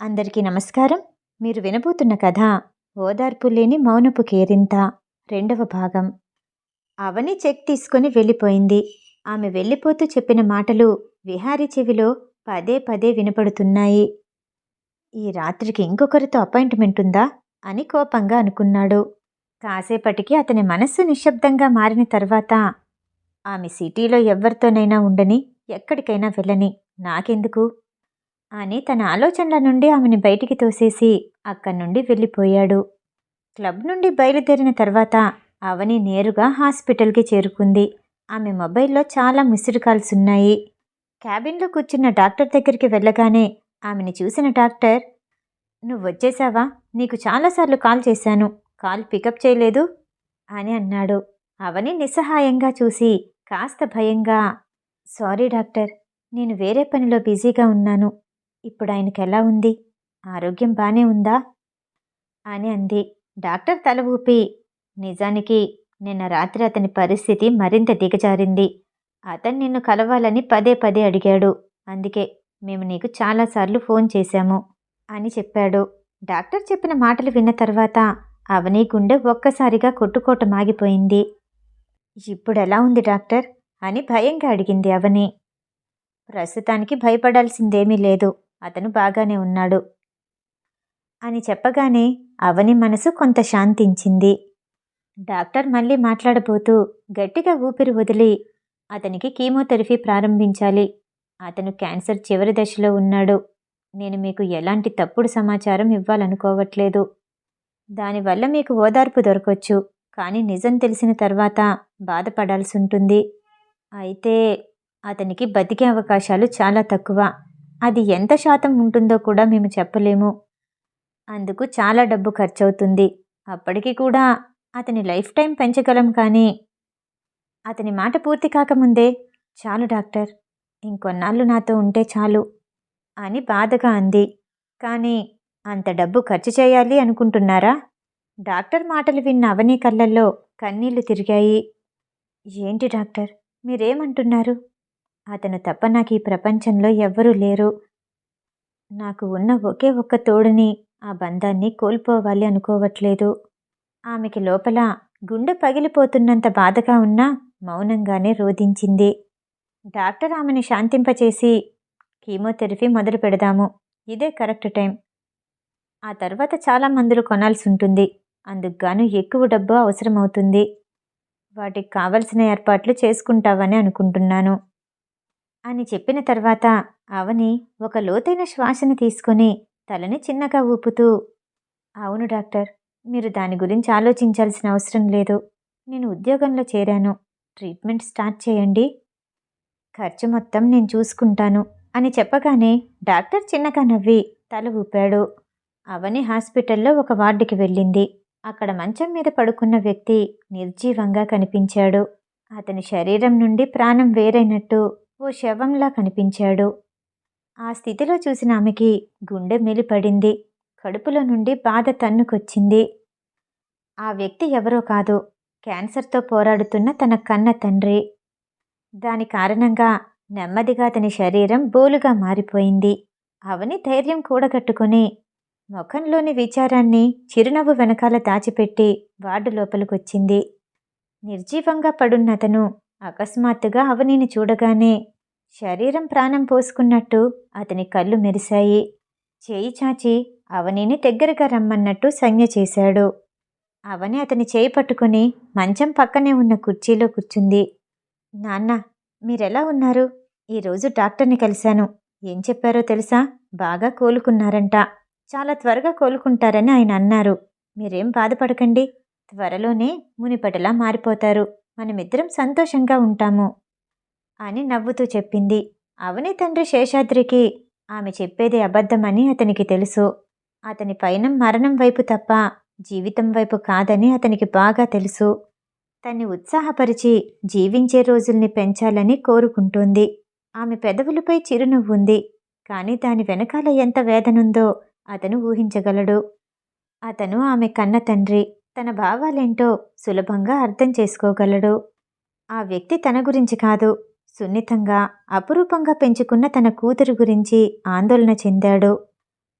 అందరికీ నమస్కారం. మీరు వినబోతున్న కథ ఓదార్పు లేని మౌనపు కేరింత రెండవ భాగం. అవని చెక్ తీసుకొని వెళ్ళిపోయింది. ఆమె వెళ్ళిపోతూ చెప్పిన మాటలు విహారి చెవిలో పదే పదే వినపడుతున్నాయి. ఈ రాత్రికి ఇంకొకరితో అపాయింట్మెంట్ ఉందా? అని కోపంగా అనుకున్నాడు. కాసేపటికి అతని మనస్సు నిశ్శబ్దంగా మారిన తర్వాత ఆమె సిటీలో ఎవరితోనైనా ఉండని ఎక్కడికైనా వెళ్ళని నాకెందుకు? అని తన ఆలోచనల నుండి ఆమెని బయటికి తోసేసి అక్కడి నుండి వెళ్ళిపోయాడు. క్లబ్ నుండి బయలుదేరిన తర్వాత అవని నేరుగా హాస్పిటల్కి చేరుకుంది. ఆమె మొబైల్లో చాలా మిస్డ్ కాల్స్ ఉన్నాయి. క్యాబిన్లో కూర్చున్న డాక్టర్ దగ్గరికి వెళ్ళగానే ఆమెని చూసిన డాక్టర్ నువ్వు వచ్చేసావా? నీకు చాలాసార్లు కాల్ చేశాను. కాల్ పికప్ చేయలేదు? అని అన్నాడు. అవని నిస్సహాయంగా చూసి కాస్త భయంగా సారీ డాక్టర్ నేను వేరే పనిలో బిజీగా ఉన్నాను. ఇప్పుడు ఆయనకు ఎలా ఉంది? ఆరోగ్యం బానే ఉందా? అని అంది. డాక్టర్ తల ఊపి నిజానికి నిన్న రాత్రి అతని పరిస్థితి మరింత దిగజారింది. అతను నిన్ను కలవాలని పదే పదే అడిగాడు. అందుకే మేము నీకు చాలాసార్లు ఫోన్ చేశాము అని చెప్పాడు. డాక్టర్ చెప్పిన మాటలు విన్న తర్వాత అవని గుండె ఒక్కసారిగా కొట్టుకోవటం ఆగిపోయింది. ఇప్పుడు ఎలా ఉంది డాక్టర్? అని భయంగా అడిగింది అవని. ప్రస్తుతానికి భయపడాల్సిందేమీ లేదు. అతను బాగానే ఉన్నాడు. అని చెప్పగానే అవని మనసు కొంత శాంతించింది. డాక్టర్ మళ్ళీ మాట్లాడబోతూ గట్టిగా ఊపిరి వదిలి అతనికి కీమోథెరపీ ప్రారంభించాలి. అతను క్యాన్సర్ చివరి దశలో ఉన్నాడు. నేను మీకు ఎలాంటి తప్పుడు సమాచారం ఇవ్వాలనుకోవట్లేదు. దానివల్ల మీకు ఓదార్పు దొరకొచ్చు. కానీ నిజం తెలిసిన తర్వాత బాధపడాల్సి ఉంటుంది. అయితే అతనికి బతికే అవకాశాలు చాలా తక్కువ. అది ఎంత శాతం ఉంటుందో కూడా మేము చెప్పలేము. అందుకు చాలా డబ్బు ఖర్చవుతుంది. అప్పటికి కూడా అతని లైఫ్ టైం పెంచగలం కానీ అతని మాట పూర్తి కాకముందే చాలు డాక్టర్ ఇంకొన్నాళ్ళు నాతో ఉంటే చాలు అని బాధగా అంది. కానీ అంత డబ్బు ఖర్చు చేయాలి అనుకుంటున్నారా? డాక్టర్ మాటలు విన్న అవని కళ్ళల్లో కన్నీళ్ళు తిరిగాయి. ఏంటి డాక్టర్ మీరేమంటున్నారు? అతను తప్ప నాకు ఈ ప్రపంచంలో ఎవ్వరూ లేరు. నాకు ఉన్న ఒకే ఒక్క తోడుని ఆ బంధాన్ని కోల్పోవాలి అనుకోవట్లేదు. ఆమెకి లోపల గుండె పగిలిపోతున్నంత బాధగా ఉన్నా మౌనంగానే రోధించింది. డాక్టర్ ఆమెను శాంతింపచేసి కీమోథెరపీ మొదలు పెడదాము. ఇదే కరెక్ట్ టైం. ఆ తర్వాత చాలా మందులు కొనాల్సి ఉంటుంది. అందుకుగాను ఎక్కువ డబ్బు అవసరమవుతుంది. వాటికి కావలసిన ఏర్పాట్లు చేసుకుంటావని అనుకుంటున్నాను. అని చెప్పిన తర్వాత అవని ఒక లోతైన శ్వాసని తీసుకొని తలని చిన్నగా ఊపుతూ అవును డాక్టర్ మీరు దాని గురించి ఆలోచించాల్సిన అవసరం లేదు. నేను ఉద్యోగంలో చేరాను. ట్రీట్మెంట్ స్టార్ట్ చేయండి. ఖర్చు మొత్తం నేను చూసుకుంటాను అని చెప్పగానే డాక్టర్ చిన్నగా నవ్వి తల ఊపాడు. అవని హాస్పిటల్లో ఒక వార్డుకి వెళ్ళింది. అక్కడ మంచం మీద పడుకున్న వ్యక్తి నిర్జీవంగా కనిపించాడు. అతని శరీరం నుండి ప్రాణం వేరైనట్టు ఓ శవంలా కనిపించాడు. ఆ స్థితిలో చూసిన ఆమెకి గుండె మెలిపడింది కడుపులో నుండి బాధ తన్నుకొచ్చింది. ఆ వ్యక్తి ఎవరో కాదు. క్యాన్సర్తో పోరాడుతున్న తన కన్న తండ్రి. దాని కారణంగా నెమ్మదిగా అతని శరీరం బోలుగా మారిపోయింది. అవని ధైర్యం కూడగట్టుకుని ముఖంలోని విచారాన్ని చిరునవ్వు వెనకాల దాచిపెట్టి వార్డు లోపలికొచ్చింది. నిర్జీవంగా పడున్నతను అకస్మాత్తుగా అవనిని చూడగానే శరీరం ప్రాణం పోసుకున్నట్టు అతని కళ్ళు మెరిశాయి. చేయి చాచి అవనిని దగ్గరగా రమ్మన్నట్టు సంజ్ఞ చేశాడు. అవని అతని చేయి పట్టుకుని మంచం పక్కనే ఉన్న కుర్చీలో కూర్చుంది. నాన్న మీరెలా ఉన్నారు? ఈరోజు డాక్టర్ని కలిశాను. ఏం చెప్పారో తెలుసా? బాగా కోలుకున్నారంట. చాలా త్వరగా కోలుకుంటారని ఆయన అన్నారు. మీరేం బాధపడకండి. త్వరలోనే మునిపటిలా మారిపోతారు. మనమిద్దరం సంతోషంగా ఉంటాము అని నవ్వుతూ చెప్పింది. అవని తండ్రి శేషాద్రికి ఆమె చెప్పేది అబద్ధమని అతనికి తెలుసు. అతని పైన మరణం వైపు తప్ప జీవితం వైపు కాదని అతనికి బాగా తెలుసు. తన్ని ఉత్సాహపరిచి జీవించే రోజుల్ని పెంచాలని కోరుకుంటోంది. ఆమె పెదవులపై చిరునవ్వుంది కానీ దాని వెనకాల ఎంత వేదనుందో అతను ఊహించగలడు. అతను ఆమె కన్న తండ్రి. తన భావాలేంటో సులభంగా అర్థం చేసుకోగలడు. ఆ వ్యక్తి తన గురించి కాదు సున్నితంగా అపురూపంగా పెంచుకున్న తన కూతురు గురించి ఆందోళన చెందాడు.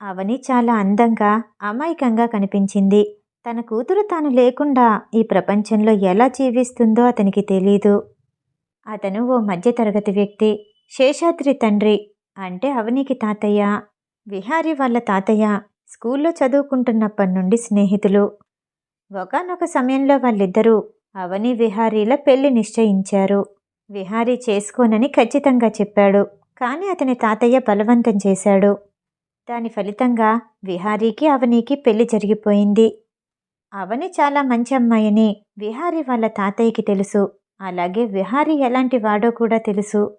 అవని చాలా అందంగా అమాయకంగా కనిపించింది. తన కూతురు తాను లేకుండా ఈ ప్రపంచంలో ఎలా జీవిస్తుందో అతనికి తెలీదు. అతను ఓ మధ్యతరగతి వ్యక్తి శేషాద్రి తండ్రి అంటే అవనికి తాతయ్య విహారీ వాళ్ళ తాతయ్య స్కూల్లో చదువుకుంటున్నప్పటి నుండి స్నేహితులు. ఒకానొక సమయంలో వాళ్ళిద్దరూ అవని విహారీల పెళ్ళి నిశ్చయించారు. విహారీ చేసుకోనని ఖచ్చితంగా చెప్పాడు. కానీ అతని తాతయ్య బలవంతం చేశాడు. దాని ఫలితంగా విహారీకి అవనికి పెళ్ళి జరిగిపోయింది. అవని చాలా మంచి అమ్మాయని విహారీ వాళ్ళ తాతయ్యకి తెలుసు. అలాగే విహారీ ఎలాంటి వాడో కూడా తెలుసు.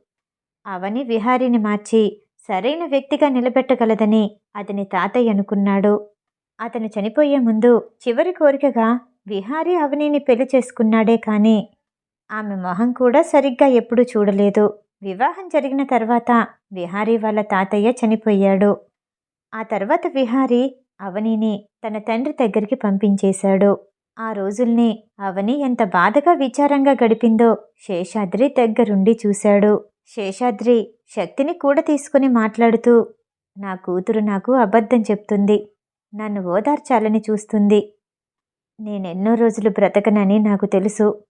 అవని విహారీని మార్చి సరైన వ్యక్తిగా నిలబెట్టగలదని అతని తాతయ్య అనుకున్నాడు. అతను చనిపోయే ముందు చివరి కోరికగా విహారీ అవనిని పెళ్ళి చేసుకున్నాడే కానీ ఆమె మొహం కూడా సరిగ్గా ఎప్పుడూ చూడలేదు. వివాహం జరిగిన తర్వాత విహారీ వాళ్ళ తాతయ్య చనిపోయాడు. ఆ తర్వాత విహారీ అవనిని తన తండ్రి దగ్గరికి పంపించేశాడు. ఆ రోజుల్ని అవని ఎంత బాధగా విచారంగా గడిపిందో శేషాద్రి దగ్గరుండి చూశాడు. శేషాద్రి శక్తిని కూడా తీసుకుని మాట్లాడుతూ నా కూతురు నాకు అబద్ధం చెప్తుంది. నన్ను ఓదార్చాలని చూస్తుంది. నేనెన్నో రోజులు బ్రతకనని నాకు తెలుసు.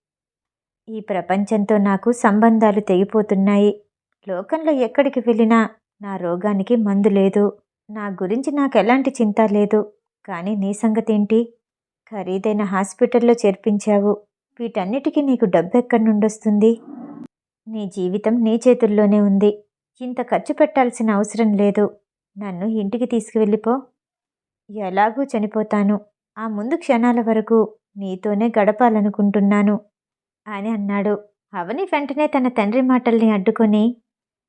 ఈ ప్రపంచంతో నాకు సంబంధాలు తెగిపోతున్నాయి. లోకంలో ఎక్కడికి వెళ్ళినా నా రోగానికి మందు లేదు. నా గురించి నాకు ఎలాంటి చింత లేదు. కానీ నీ సంగతేంటి? ఖరీదైన హాస్పిటల్లో చేర్పించావు. వీటన్నిటికీ నీకు డబ్బెక్కడి నుండొస్తుంది? నీ జీవితం నీ చేతుల్లోనే ఉంది. ఇంత ఖర్చు పెట్టాల్సిన అవసరం లేదు. నన్ను ఇంటికి తీసుకువెళ్ళిపో. ఎలాగూ చనిపోతాను. ఆ ముందు క్షణాల వరకు నీతోనే గడపాలనుకుంటున్నాను అని అన్నాడు. అవని వెంటనే తన తండ్రి మాటల్ని అడ్డుకొని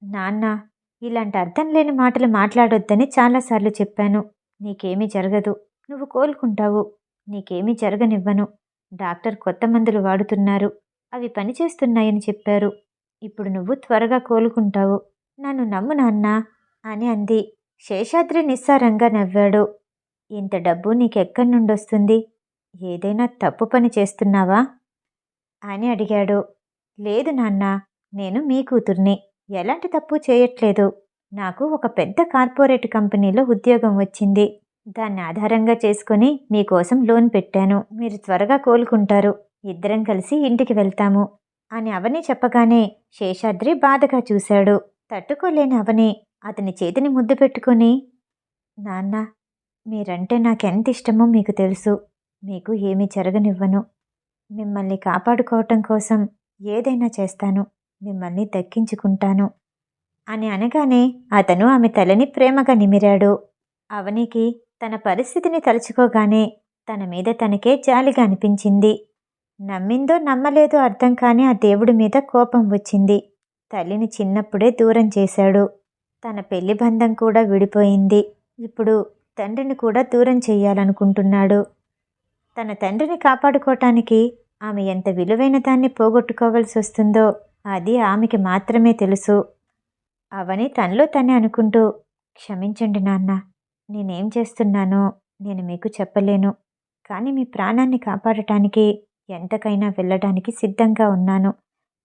నాన్న ఇలాంటి అర్థం లేని మాటలు మాట్లాడొద్దని చాలాసార్లు చెప్పాను. నీకేమీ జరగదు. నువ్వు కోలుకుంటావు. నీకేమీ జరగనివ్వను. డాక్టర్ కొత్త మందులు వాడుతున్నారు. అవి పనిచేస్తున్నాయని చెప్పారు. ఇప్పుడు నువ్వు త్వరగా కోలుకుంటావు. నన్ను నమ్ము నాన్న అని అంది. శేషాద్రి నిస్సారంగా నవ్వాడు. ఇంత డబ్బు నీకెక్కడి నుండొస్తుంది? ఏదైనా తప్పు పని చేస్తున్నావా? అని అడిగాడు. లేదు నాన్న నేను మీ కూతుర్ని. ఎలాంటి తప్పు చేయట్లేదు. నాకు ఒక పెద్ద కార్పొరేట్ కంపెనీలో ఉద్యోగం వచ్చింది. దాన్ని ఆధారంగా చేసుకుని మీకోసం లోన్ పెట్టాను. మీరు త్వరగా కోలుకుంటారు. ఇద్దరం కలిసి ఇంటికి వెళ్తాము. అని అవని చెప్పగానే శేషాద్రి బాధగా చూశాడు. తట్టుకోలేని అవని అతని చేతిని ముద్దు పెట్టుకుని నాన్న మీరంటే నాకెంత ఇష్టమో మీకు తెలుసు. మీకు ఏమీ జరగనివ్వను. మిమ్మల్ని కాపాడుకోవటం కోసం ఏదైనా చేస్తాను. మిమ్మల్ని దక్కించుకుంటాను. అని అనగానే అతను ఆమె తలని ప్రేమగా నిమిరాడు. అవనికి తన పరిస్థితిని తలుచుకోగానే తన మీద తనకే జాలిగా అనిపించింది. నమ్మిందో నమ్మలేదో అర్థం కాని ఆ దేవుడి మీద కోపం వచ్చింది. తల్లిని చిన్నప్పుడే దూరం చేశాడు. తన పెళ్ళి బంధం కూడా విడిపోయింది. ఇప్పుడు తండ్రిని కూడా దూరం చేయాలనుకుంటున్నాడు. తన తండ్రిని కాపాడుకోవటానికి ఆమె ఎంత విలువైన దాన్ని పోగొట్టుకోవాల్సి వస్తుందో అది ఆమెకి మాత్రమే తెలుసు. అవని తనలో తనే అనుకుంటూ క్షమించండి నాన్న నేనేం చేస్తున్నానో నేను మీకు చెప్పలేను. కానీ మీ ప్రాణాన్ని కాపాడటానికి ఎంతకైనా వెళ్ళడానికి సిద్ధంగా ఉన్నాను.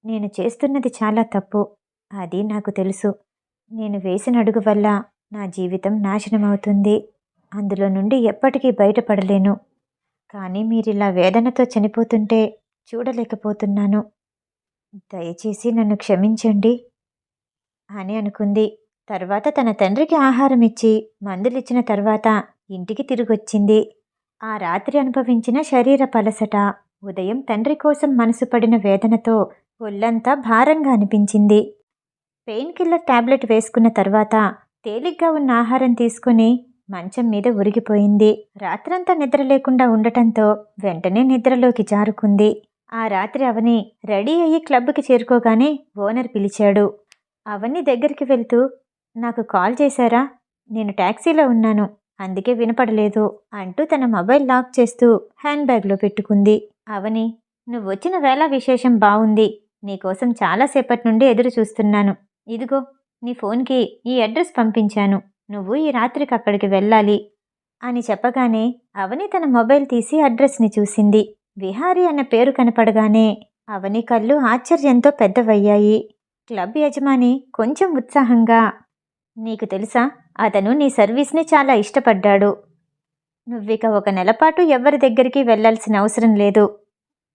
నేను చేస్తున్నది చాలా తప్పు. అది నాకు తెలుసు. నేను వేసిన అడుగు వల్ల నా జీవితం నాశనమవుతుంది. అందులో నుండి ఎప్పటికీ బయటపడలేను. కానీ మీరిలా వేదనతో చనిపోతుంటే చూడలేకపోతున్నాను. దయచేసి నన్ను క్షమించండి అని అనుకుంది. తర్వాత తన తండ్రికి ఆహారం ఇచ్చి మందులిచ్చిన తర్వాత ఇంటికి తిరిగొచ్చింది. ఆ రాత్రి అనుభవించిన శరీర పలసట ఉదయం తండ్రి కోసం మనసు పడిన వేదనతో ఒళ్ళంతా భారంగా అనిపించింది. పెయిన్ కిల్లర్ టాబ్లెట్ వేసుకున్న తర్వాత తేలిగ్గా ఉన్న ఆహారం తీసుకుని మంచం మీద ఉరిగిపోయింది. రాత్రంతా నిద్ర లేకుండా ఉండటంతో వెంటనే నిద్రలోకి జారుకుంది. ఆ రాత్రి అవని రెడీ అయ్యి క్లబ్కి చేరుకోగానే ఓనర్ పిలిచాడు. అవని దగ్గరికి వెళ్తూ నాకు కాల్ చేశారా? నేను ట్యాక్సీలో ఉన్నాను. అందుకే వినపడలేదు అంటూ తన మొబైల్ లాక్ చేస్తూ హ్యాండ్ బ్యాగ్లో పెట్టుకుంది. అవని నువ్వు వచ్చిన వేళ విశేషం బాగుంది నీకోసం చాలాసేపటి నుండి ఎదురు చూస్తున్నాను. ఇదిగో నీ ఫోన్కి ఈ అడ్రస్ పంపించాను. నువ్వు ఈ రాత్రికి అక్కడికి వెళ్ళాలి అని చెప్పగానే అవని తన మొబైల్ తీసి అడ్రస్ని చూసింది. విహారీ అన్న పేరు కనపడగానే అవని కళ్ళు ఆశ్చర్యంతో పెద్దవయ్యాయి. క్లబ్ యజమాని కొంచెం ఉత్సాహంగా నీకు తెలుసా అతను నీ సర్వీస్ని చాలా ఇష్టపడ్డాడు. నువ్విక ఒక నెలపాటు ఎవరి దగ్గరికి వెళ్ళాల్సిన అవసరం లేదు.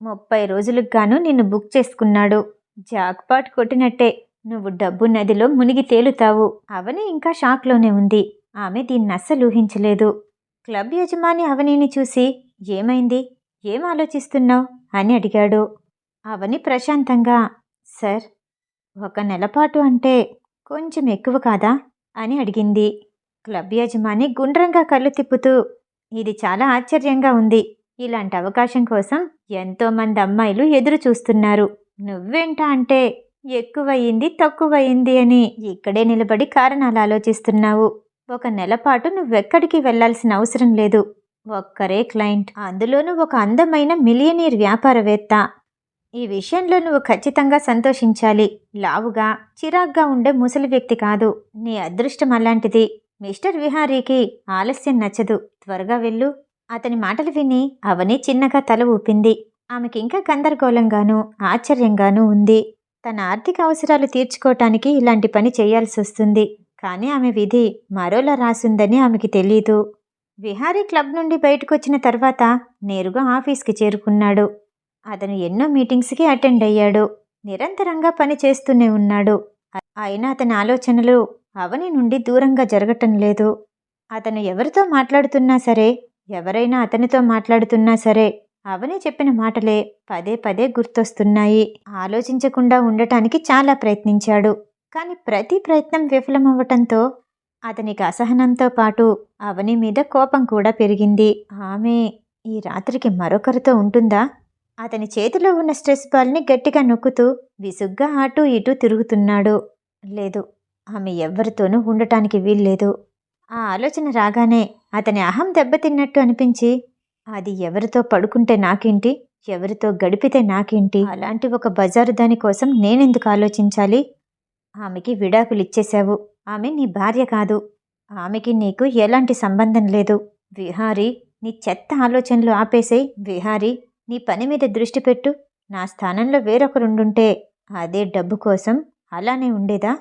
ముప్పై రోజులకు గాను నిన్ను బుక్ చేసుకున్నాడు. జాక్పాట్ కొట్టినట్టే. నువ్వు డబ్బు నదిలో మునిగి తేలుతావు. అవని ఇంకా షాక్లోనే ఉంది. ఆమె దీన్ని అస్సలు ఊహించలేదు. క్లబ్ యజమాని అవనిని చూసి ఏమైంది? ఏం ఆలోచిస్తున్నావు? అని అడిగాడు. అవని ప్రశాంతంగా సార్ ఒక నెలపాటు అంటే కొంచెం ఎక్కువ కాదా? అని అడిగింది. క్లబ్ యజమాని గుండ్రంగా కళ్ళు తిప్పుతూ ఇది చాలా ఆశ్చర్యంగా ఉంది. ఇలాంటి అవకాశం కోసం ఎంతోమంది అమ్మాయిలు ఎదురు చూస్తున్నారు నువ్వేంటా అంటే ఎక్కువయింది తక్కువయింది అని. ఇక్కడే నిలబడి కారణాలు ఆలోచిస్తున్నావు. ఒక నెల పాటు నువ్వెక్కడికి వెళ్ళాల్సిన అవసరం లేదు. ఒక్కరే క్లయింట్. అందులోనూ ఒక అందమైన మిలియనీర్ వ్యాపారవేత్త. ఈ విషయంలో నువ్వు ఖచ్చితంగా సంతోషించాలి. లావుగా చిరాగ్గా ఉండే ముసలి వ్యక్తి కాదు. నీ అదృష్టం అలాంటిది. మిస్టర్ విహారీకి ఆలస్యం నచ్చదు. త్వరగా వెళ్ళు. అతని మాటలు విని అవని చిన్నగా తల ఊపింది. ఆమెకింకా గందరగోళంగానూ ఆశ్చర్యంగానూ ఉంది. తన ఆర్థిక అవసరాలు తీర్చుకోవటానికి ఇలాంటి పని చేయాల్సి వస్తుంది. కానీ ఆమె విధి మరోలా రాసుందని ఆమెకి తెలీదు. విహారీ క్లబ్ నుండి బయటకొచ్చిన తర్వాత నేరుగా ఆఫీస్కి చేరుకున్నాడు. అతను ఎన్నో మీటింగ్స్కి అటెండ్ అయ్యాడు. నిరంతరంగా పని చేస్తూనే ఉన్నాడు. అయినా అతని ఆలోచనలు అవని నుండి దూరంగా జరగటం లేదు. అతను ఎవరితో మాట్లాడుతున్నా సరే ఎవరైనా అతనితో మాట్లాడుతున్నా సరే అవని చెప్పిన మాటలే పదే పదే గుర్తొస్తున్నాయి. ఆలోచించకుండా ఉండటానికి చాలా ప్రయత్నించాడు. కానీ ప్రతి ప్రయత్నం విఫలమవ్వటంతో అతనికి అసహనంతో పాటు అవని మీద కోపం కూడా పెరిగింది. ఆమె ఈ రాత్రికి మరొకరితో ఉంటుందా? అతని చేతిలో ఉన్న స్ట్రెస్ బాల్ని గట్టిగా నొక్కుతూ విసుగ్గా అటూ ఇటూ తిరుగుతున్నాడు. లేదు ఆమె ఎవ్వరితోనూ ఉండటానికి వీల్లేదు. ఆ ఆలోచన రాగానే అతని అహం దెబ్బతిన్నట్టు అనిపించి అది ఎవరితో పడుకుంటే నాకేంటి? ఎవరితో గడిపితే నాకేంటి? అలాంటి ఒక బజారు దాని కోసం నేనెందుకు ఆలోచించాలి? ఆమెకి విడాకులు ఇచ్చేశావు. ఆమె నీ భార్య కాదు. ఆమెకి నీకు ఎలాంటి సంబంధం లేదు. విహారీ నీ చెత్త ఆలోచనలు ఆపేసేయి విహారీ నీ పని మీద దృష్టి పెట్టు. నా స్థానంలో వేరొకరుండుంటే అదే డబ్బు కోసం అలానే ఉండేదా?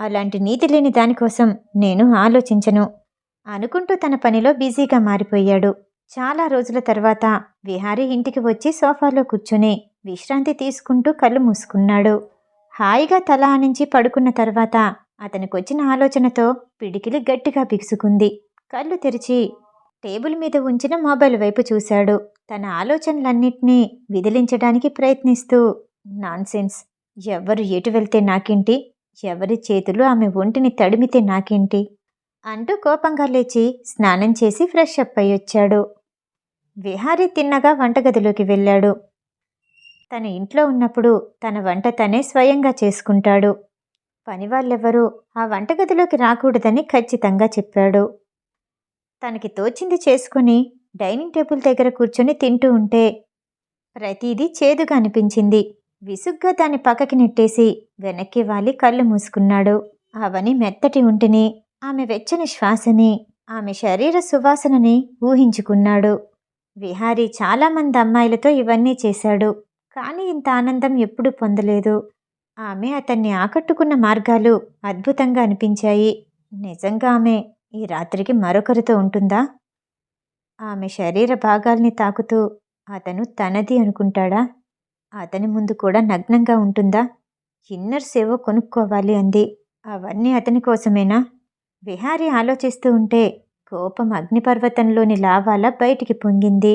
అలాంటి నీతి లేని దానికోసం నేను ఆలోచించను. అనుకుంటూ తన పనిలో బిజీగా మారిపోయాడు. చాలా రోజుల తర్వాత విహారీ ఇంటికి వచ్చి సోఫాలో కూర్చుని విశ్రాంతి తీసుకుంటూ కళ్ళు మూసుకున్నాడు. హాయిగా తల ఆనించి పడుకున్న తర్వాత అతనికొచ్చిన ఆలోచనతో పిడికిలి గట్టిగా బిగుసుకుంది. కళ్ళు తెరిచి టేబుల్ మీద ఉంచిన మొబైల్ వైపు చూశాడు. తన ఆలోచనలన్నింటినీ విదిలించడానికి ప్రయత్నిస్తూ నాన్సెన్స్. ఎవరు ఎటు వెళ్తే నాకేంటి? ఎవరి చేతులు ఆమె ఒంటిని తడిమితే నాకేంటి? అంటూ కోపంగా లేచి స్నానం చేసి ఫ్రెష్ అప్ అయ్యొచ్చాడు. విహారి తిన్నగా వంటగదిలోకి వెళ్ళాడు. తన ఇంట్లో ఉన్నప్పుడు తన వంట తనే స్వయంగా చేసుకుంటాడు. పనివాళ్ళెవరూ ఆ వంటగదిలోకి రాకూడదని ఖచ్చితంగా చెప్పాడు. తనకి తోచింది చేసుకుని డైనింగ్ టేబుల్ దగ్గర కూర్చొని తింటూ ఉంటే ప్రతిదీ చేదుగా అనిపించింది. విసుగ్గా దాన్ని పక్కకి నెట్టేసి వెనక్కి వాలి కళ్ళు మూసుకున్నాడు. అవని మెత్తటి ఉంటిని ఆమె వెచ్చని శ్వాసని ఆమె శరీర సువాసనని ఊహించుకున్నాడు. విహారీ చాలామంది అమ్మాయిలతో ఇవన్నీ చేశాడు. కానీ ఇంత ఆనందం ఎప్పుడూ పొందలేదు. ఆమె అతన్ని ఆకట్టుకున్న మార్గాలు అద్భుతంగా అనిపించాయి. నిజంగా ఆమె ఈ రాత్రికి మరొకరితో ఉంటుందా? ఆమె శరీర భాగాల్ని తాకుతూ అతను తనది అనుకుంటాడా? అతని ముందు కూడా నగ్నంగా ఉంటుందా? ఇన్నర్స్ ఏవో కొనుక్కోవాలి అంది. అవన్నీ అతని కోసమేనా? విహారి ఆలోచిస్తూ ఉంటే కోపం అగ్నిపర్వతంలోని లావాలా బయటికి పొంగింది.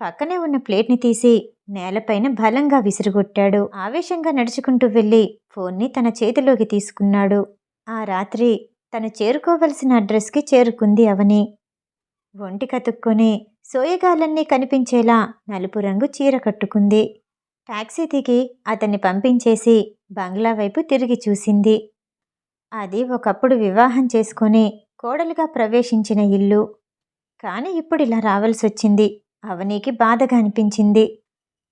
పక్కనే ఉన్న ప్లేట్ని తీసి నేలపైన బలంగా విసిరుగొట్టాడు. ఆవేశంగా నడుచుకుంటూ వెళ్ళి ఫోన్ని తన చేతిలోకి తీసుకున్నాడు. ఆ రాత్రి తను చేరుకోవలసిన అడ్రస్కి చేరుకుంది అవని. ఒంటి కతుక్కొని సోయగాలన్నీ కనిపించేలా నలుపు రంగు చీర కట్టుకుంది. టాక్సీ దిగి అతన్ని పంపించేసి బంగ్లా వైపు తిరిగి చూసింది. అది ఒకప్పుడు వివాహం చేసుకొని కోడలుగా ప్రవేశించిన ఇల్లు. కానీ ఇప్పుడు ఇలా రావాల్సి వచ్చింది అవనీకి బాధగా అనిపించింది.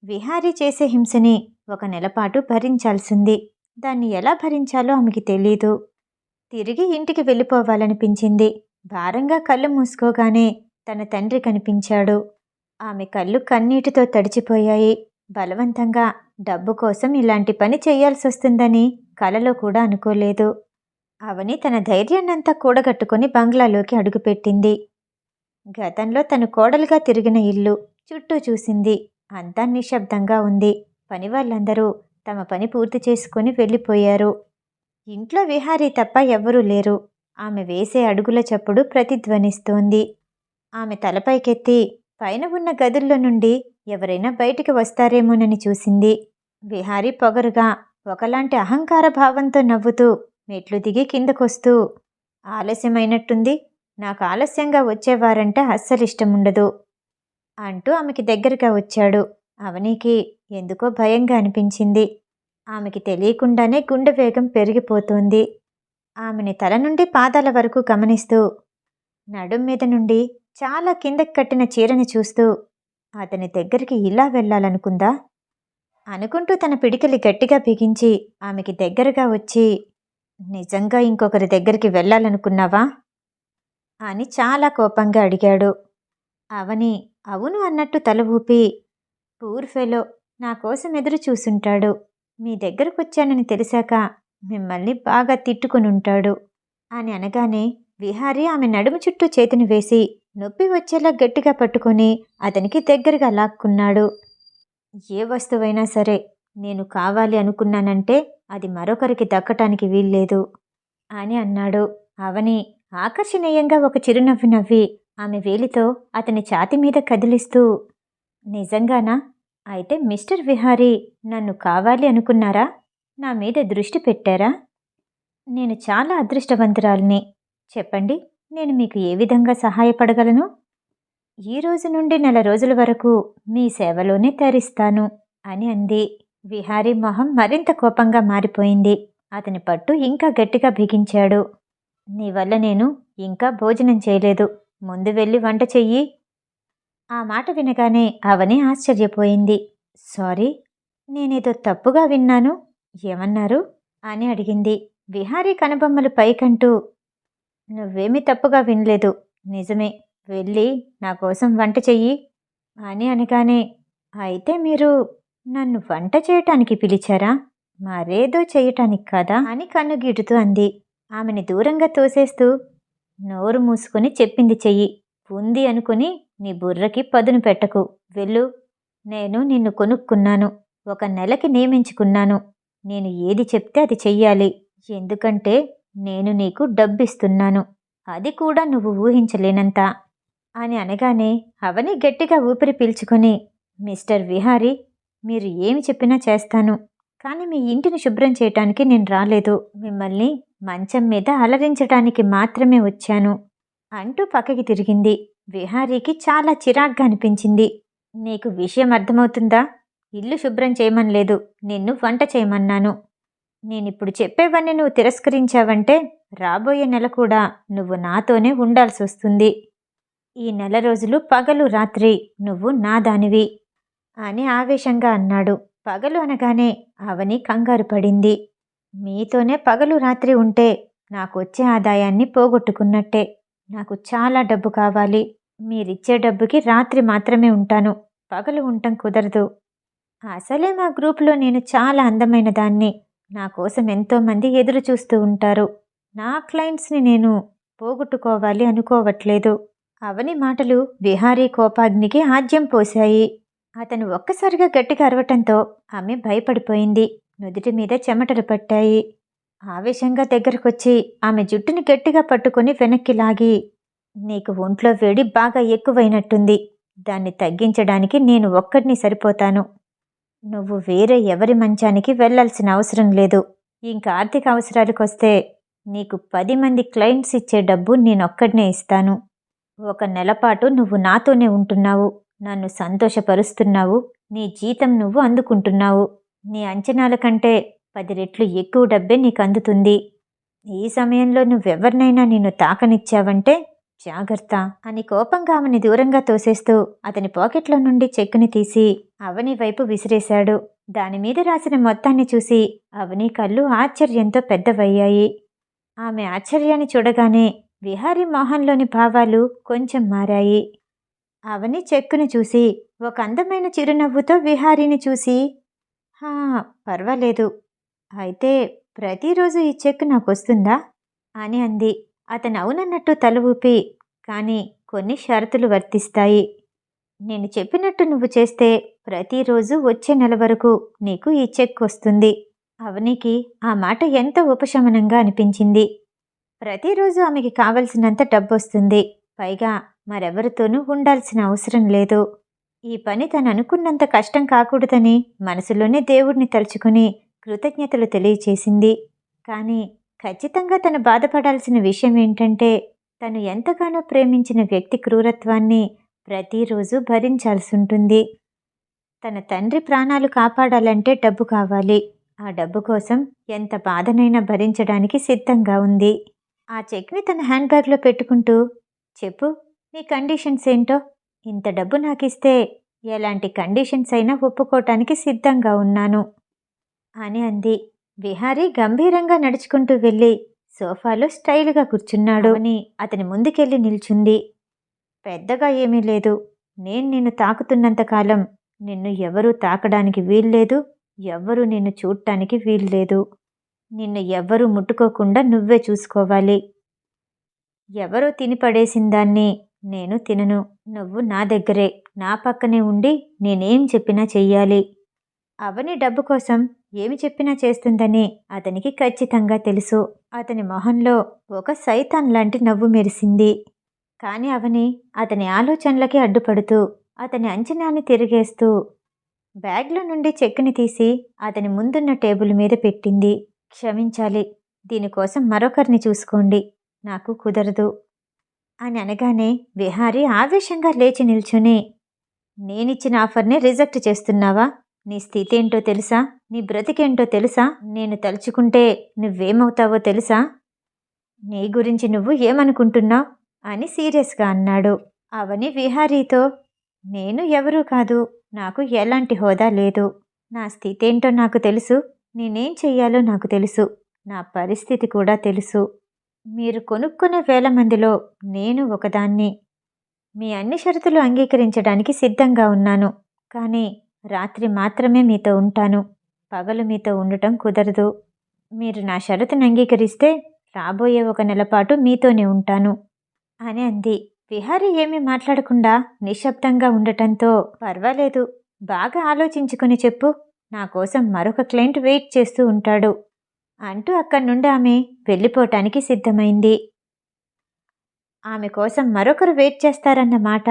విహారీ చేసే హింసని ఒక నెలపాటు భరించాల్సింది. దాన్ని ఎలా భరించాలో ఆమెకి తెలీదు. తిరిగి ఇంటికి వెళ్ళిపోవాలనిపించింది. భారంగా కళ్ళు మూసుకోగానే తన తండ్రి కనిపించాడు. ఆమె కళ్ళు కన్నీటితో తడిచిపోయాయి. బలవంతంగా డబ్బు కోసం ఇలాంటి పని చేయాల్సి వస్తుందని కలలో కూడా అనుకోలేదు. అవని తన ధైర్యాన్నంతా కూడగట్టుకుని బంగ్లాలోకి అడుగుపెట్టింది. గతంలో తను కోడలుగా తిరిగిన ఇల్లు చుట్టూ చూసింది. అంతా నిశ్శబ్దంగా ఉంది. పని వాళ్ళందరూ తమ పని పూర్తి చేసుకుని వెళ్ళిపోయారు. ఇంట్లో విహారీ తప్ప ఎవ్వరూ లేరు. ఆమె వేసే అడుగుల చప్పుడు ప్రతిధ్వనిస్తోంది. ఆమె తలపైకెత్తి పైన ఉన్న గదుల్లో నుండి ఎవరైనా బయటికి వస్తారేమోనని చూసింది విహారీ పొగరుగా ఒకలాంటి అహంకార భావంతో నవ్వుతూ మెట్లు దిగి కిందకొస్తూ ఆలస్యమైనట్టుంది. నాకు ఆలస్యంగా వచ్చేవారంటే అస్సలిష్టముండదు అంటూ ఆమెకి దగ్గరగా వచ్చాడు. అవనికి ఎందుకో భయంగా అనిపించింది. ఆమెకి తెలియకుండానే గుండె వేగం పెరిగిపోతోంది. ఆమెని తల నుండి పాదాల వరకు గమనిస్తూ నడుం మీద నుండి చాలా కిందకి కట్టిన చీరని చూస్తూ అతని దగ్గరికి ఇలా వెళ్ళాలనుకుందా? అనుకుంటూ తన పిడికిలి గట్టిగా బిగించి ఆమెకి దగ్గరగా వచ్చి నిజంగా ఇంకొకరి దగ్గరికి వెళ్ళాలనుకున్నావా? అని చాలా కోపంగా అడిగాడు. అవని అవును అన్నట్టు తల ఊపి పూర్ ఫెలో నా కోసం ఎదురు చూసుంటాడు. మీ దగ్గరకు వచ్చానని తెలిసాక మిమ్మల్ని బాగా తిట్టుకుని ఉంటాడు అని అనగానే విహారీ ఆమె నడుము చుట్టూ చేతిని వేసి నొప్పి వచ్చేలా గట్టిగా పట్టుకొని అతనికి దగ్గరగా లాక్కున్నాడు. ఏ వస్తువైనా సరే నేను కావాలి అనుకున్నానంటే అది మరొకరికి దక్కటానికి వీల్లేదు అని అన్నాడు. అవని ఆకర్షణీయంగా ఒక చిరునవ్వు నవ్వి ఆమె వేలితో అతని ఛాతి మీద కదిలిస్తూ నిజంగానా? అయితే మిస్టర్ విహారీ నన్ను కావాలి అనుకున్నారా? నా మీద దృష్టి పెట్టారా? నేను చాలా అదృష్టవంతురాలిని. చెప్పండి నేను మీకు ఏ విధంగా సహాయపడగలను? ఈ రోజు నుండి నెల రోజుల వరకు మీ సేవలోనే తరిస్తాను అని అంది. విహారీ మొహం మరింత కోపంగా మారిపోయింది. అతని పట్టు ఇంకా గట్టిగా బిగించాడు. నీ వల్ల నేను ఇంకా భోజనం చేయలేదు. ముందు వెళ్ళి వంట చెయ్యి. ఆ మాట వినగానే అవని ఆశ్చర్యపోయింది. సారీ నేనేదో తప్పుగా విన్నాను. ఏమన్నారు? అని అడిగింది. విహారీ కనుబొమ్మలు పైకంటూ నువ్వేమీ తప్పుగా వినలేదు. నిజమే వెళ్ళి నా కోసం వంట చెయ్యి. అని అనగానే అయితే మీరు నన్ను వంట చేయటానికి పిలిచారా? మరేదో చేయటానికి కదా? అని కన్నుగీటుతూ అంది. ఆమెని దూరంగా తోసేస్తూ నోరు మూసుకొని చెప్పింది చెయ్యి. ఉంది అనుకుని నీ బుర్రకి పదును పెట్టకు. వెళ్ళు. నేను నిన్ను కొనుక్కున్నాను. ఒక నెలకి నియమించుకున్నాను. నేను ఏది చెప్తే అది చెయ్యాలి. ఎందుకంటే నేను నీకు డబ్బిస్తున్నాను. అది కూడా నువ్వు ఊహించలేనంత. అని అనగానే అవని గట్టిగా ఊపిరి పీల్చుకొని మిస్టర్ విహారీ మీరు ఏమి చెప్పినా చేస్తాను. కానీ మీ ఇంటిని శుభ్రం చేయటానికి నేను రాలేదు. మిమ్మల్ని మంచం మీద అలరించడానికి మాత్రమే వచ్చాను. అంటూ పక్కకి తిరిగింది. విహారీకి చాలా చిరాగ్గా అనిపించింది. నీకు విషయం అర్థమవుతుందా? ఇల్లు శుభ్రం చేయమనలేదు నిన్ను వంట చేయమన్నాను. నేనిప్పుడు చెప్పేవన్నీ నువ్వు తిరస్కరించావంటే రాబోయే నెల కూడా నువ్వు నాతోనే ఉండాల్సి వస్తుంది ఈ నెల రోజులు పగలు రాత్రి నువ్వు నా దానివి అని ఆవేశంగా అన్నాడు. పగలు అనగానే అవని కంగారు పడింది. మీతోనే పగలు రాత్రి ఉంటే నాకు వచ్చే ఆదాయాన్ని పోగొట్టుకున్నట్టే. నాకు చాలా డబ్బు కావాలి. మీరిచ్చే డబ్బుకి రాత్రి మాత్రమే ఉంటాను. పగలు ఉండటం కుదరదు. అసలే మా గ్రూప్లో నేను చాలా అందమైన దాన్ని నా కోసం ఎంతోమంది ఎదురు చూస్తూ ఉంటారు. నా క్లయింట్స్ని నేను పోగొట్టుకోవాలి అనుకోవట్లేదు. అవని మాటలు విహారీ కోపాగ్నికి ఆద్యం పోశాయి. అతను ఒక్కసారిగా గట్టిగా అరవటంతో ఆమె భయపడిపోయింది. నుదుటి మీద చెమటలు పట్టాయి. ఆవేశంగా దగ్గరకొచ్చి ఆమె జుట్టుని గట్టిగా పట్టుకుని వెనక్కి లాగి నీకు ఒంట్లో వేడి బాగా ఎక్కువైనట్టుంది. దాన్ని తగ్గించడానికి నేను ఒక్కడిని సరిపోతాను. నువ్వు వేరే ఎవరి మంచానికి వెళ్ళాల్సిన అవసరం లేదు. ఇంకా ఆర్థిక అవసరాలకు వస్తే నీకు పది మంది క్లయింట్స్ ఇచ్చే డబ్బు నేనొక్కడినే ఇస్తాను. ఒక నెలపాటు నువ్వు నాతోనే ఉంటున్నావు. నన్ను సంతోషపరుస్తున్నావు. నీ జీతం నువ్వు అందుకుంటున్నావు. నీ అంచనాల కంటే పది రెట్లు ఎక్కువ డబ్బే నీకు అందుతుంది ఈ సమయంలో నువ్వెవరినైనా నిన్ను తాకనిచ్చావంటే జాగ్రత్త అని కోపంగా ఆమెని దూరంగా తోసేస్తూ అతని పాకెట్లో నుండి చెక్కుని తీసి అవని వైపు విసిరేశాడు. దానిమీద రాసిన మొత్తాన్ని చూసి అవని కళ్ళు ఆశ్చర్యంతో పెద్దవయ్యాయి. ఆమె ఆశ్చర్యాన్ని చూడగానే విహారీ మోహన్లోని భావాలు కొంచెం మారాయి. అవని చెక్కుని చూసి ఒక అందమైన చిరునవ్వుతో విహారీని చూసి హా పర్వాలేదు. అయితే ప్రతిరోజు ఈ చెక్ నాకు వస్తుందా అని అంది. అతను అవునన్నట్టు తల ఊపి కానీ కొన్ని షరతులు వర్తిస్తాయి. నేను చెప్పినట్టు నువ్వు చేస్తే ప్రతిరోజు వచ్చే నెల వరకు నీకు ఈ చెక్ వస్తుంది. అవనికి ఆ మాట ఎంతో ఉపశమనంగా అనిపించింది. ప్రతిరోజు ఆమెకి కావలసినంత డబ్బు వస్తుంది పైగా మరెవరితోనూ ఉండాల్సిన అవసరం లేదు. ఈ పని తను అనుకున్నంత కష్టం కాకూడదని మనసులోనే దేవుడిని తలుచుకుని కృతజ్ఞతలు తెలియచేసింది. కానీ ఖచ్చితంగా తను బాధపడాల్సిన విషయం ఏంటంటే తను ఎంతగానో ప్రేమించిన వ్యక్తి క్రూరత్వాన్ని ప్రతిరోజు భరించాల్సి ఉంటుంది తన తండ్రి ప్రాణాలు కాపాడాలంటే డబ్బు కావాలి. ఆ డబ్బు కోసం ఎంత బాధనైనా భరించడానికి సిద్ధంగా ఉంది. ఆ చెక్ని తన హ్యాండ్ బ్యాగ్లో పెట్టుకుంటూ చెప్పు నీ కండిషన్స్ ఏంటో? ఇంత డబ్బు నాకు ఇస్తే ఎలాంటి కండిషన్స్ అయినా ఒప్పుకోవటానికి సిద్ధంగా ఉన్నాను. అని అంది. విహారీ గంభీరంగా నడుచుకుంటూ వెళ్ళి సోఫాలో స్టైల్గా కూర్చున్నాడు. అని అతని ముందుకెళ్ళి నిల్చుంది. పెద్దగా ఏమీ లేదు. నేను నిన్ను తాకుతున్నంతకాలం నిన్ను ఎవరూ తాకడానికి వీల్లేదు. ఎవ్వరూ నిన్ను చూడటానికి వీల్లేదు. నిన్ను ఎవ్వరూ ముట్టుకోకుండా నువ్వే చూసుకోవాలి. ఎవరో తిని పడేసిన దాన్ని నేను తినను. నువ్వు నా దగ్గరే. నా పక్కనే ఉండి నేనేం చెప్పినా చెయ్యాలి. అవని డబ్బు కోసం ఏమి చెప్పినా చేస్తుందని అతనికి ఖచ్చితంగా తెలుసు. అతని మొహంలో ఒక సైతాన్ లాంటి నవ్వు మెరిసింది. కాని అవని అతని ఆలోచనలకి అడ్డుపడుతూ అతని అంచనాన్ని తిరిగేస్తూ బ్యాగ్లో నుండి చెక్ని తీసి అతని ముందున్న టేబుల్ మీద పెట్టింది. క్షమించాలి. దీనికోసం మరొకరిని చూసుకోండి. నాకు కుదరదు. అని అనగానే విహారీ ఆవేశంగా లేచి నిల్చుని నేనిచ్చిన ఆఫర్ని రిజెక్ట్ చేస్తున్నావా? నీ స్థితి ఏంటో తెలుసా? నీ బ్రతికేంటో తెలుసా? నేను తలుచుకుంటే నువ్వేమవుతావో తెలుసా? నీ గురించి నువ్వు ఏమనుకుంటున్నావు? అని సీరియస్గా అన్నాడు. అవని విహారీతో నేను ఎవరూ కాదు. నాకు ఎలాంటి హోదా లేదు. నా స్థితి ఏంటో నాకు తెలుసు. నేనేం చెయ్యాలో నాకు తెలుసు. నా పరిస్థితి కూడా తెలుసు. మీరు కొనుక్కునే వేల మందిలో నేను ఒకదాన్ని. మీ అన్ని షరతులు అంగీకరించడానికి సిద్ధంగా ఉన్నాను. కానీ రాత్రి మాత్రమే మీతో ఉంటాను. పగలు మీతో ఉండటం కుదరదు. మీరు నా షరతును అంగీకరిస్తే రాబోయే ఒక నెలపాటు మీతోనే ఉంటాను. అని అంది. విహారీ ఏమీ మాట్లాడకుండా నిశ్శబ్దంగా ఉండటంతో పర్వాలేదు. బాగా ఆలోచించుకుని చెప్పు. నా కోసం మరొక క్లయింట్ వెయిట్ చేస్తూ ఉంటాడు. అంటూ అక్కడి నుండి ఆమె వెళ్ళిపోవటానికి సిద్ధమైంది. ఆమె కోసం మరొకరు వెయిట్ చేస్తారన్న మాట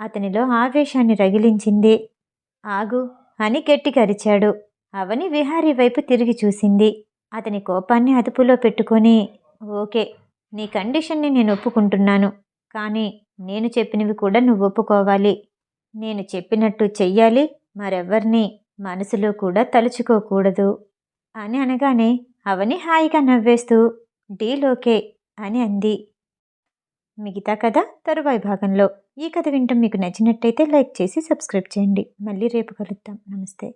అతనిలో ఆవేశాన్ని రగిలించింది. ఆగు అని గట్టిగా అవని విహారీ వైపు తిరిగి చూసింది. అతని కోపాన్ని అదుపులో పెట్టుకొని ఓకే నీ కండిషన్ని నేను ఒప్పుకుంటున్నాను కానీ నేను చెప్పినవి కూడా నువ్వు ఒప్పుకోవాలి. నేను చెప్పినట్టు చెయ్యాలి మరెవ్వరిని మనసులో కూడా తలుచుకోకూడదు అని అనగానే అవని హాయిగా నవ్వేస్తూ డీలోకే అని అంది. మిగతా కథ తరువాయి భాగంలో. ఈ కథ వింటాం మీకు నచ్చినట్టయితే లైక్ చేసి సబ్స్క్రైబ్ చేయండి. మళ్ళీ రేపు కలుద్దాం. నమస్తే.